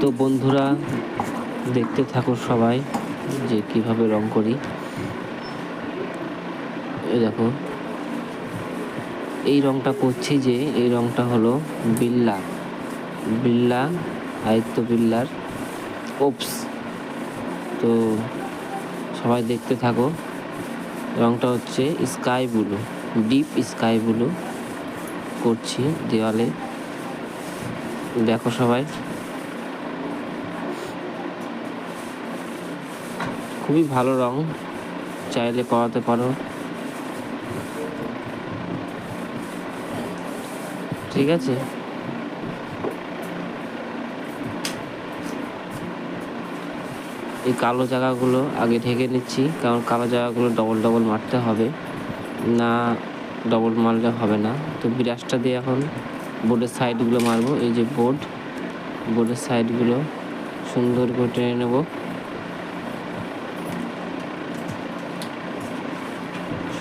তো বন্ধুরা, দেখতে থাকো সবাই যে কীভাবে রং করি। এই দেখো, এই রংটা করছি যে, এই রংটা হলো বিল্লা। বিল্লা, আয়ত্ত বিল্লার ওপস। তো সবাই দেখতে থাকো, রংটা হচ্ছে sky blue, deep sky blue করছি দেওয়ালে। দেখো সবাই। খুবই ভালো রং। চাইলে করাতে পারো। ঠিক আছে। এই কালো জায়গাগুলো আগে ঢেকে নিচ্ছি, কারণ কালো জায়গাগুলো ডবল ডবল মারতে হবে। না ডবল মারলে হবে না। তো ব্রাশটা দিয়ে এখন বোর্ডের সাইডগুলো মারবো। এই যে বোর্ড বোর্ডের সাইডগুলো সুন্দর করে টেনে নেব।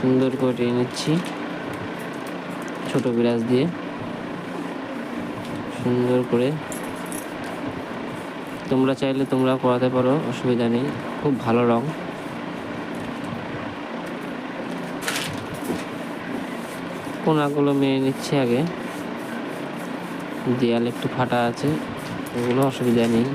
সুন্দর করে নিচ্ছি ছোট ব্রাশ দিয়ে। সুন্দর করে। তোমরা চাইলে তোমরা করাতে পারো, অসুবিধা নেই। খুব ভালো রং। কোনাগুলো মেরে নিচ্ছে আগে। দেয়াল একটু ফাটা আছে, ওগুলো অসুবিধা নেই।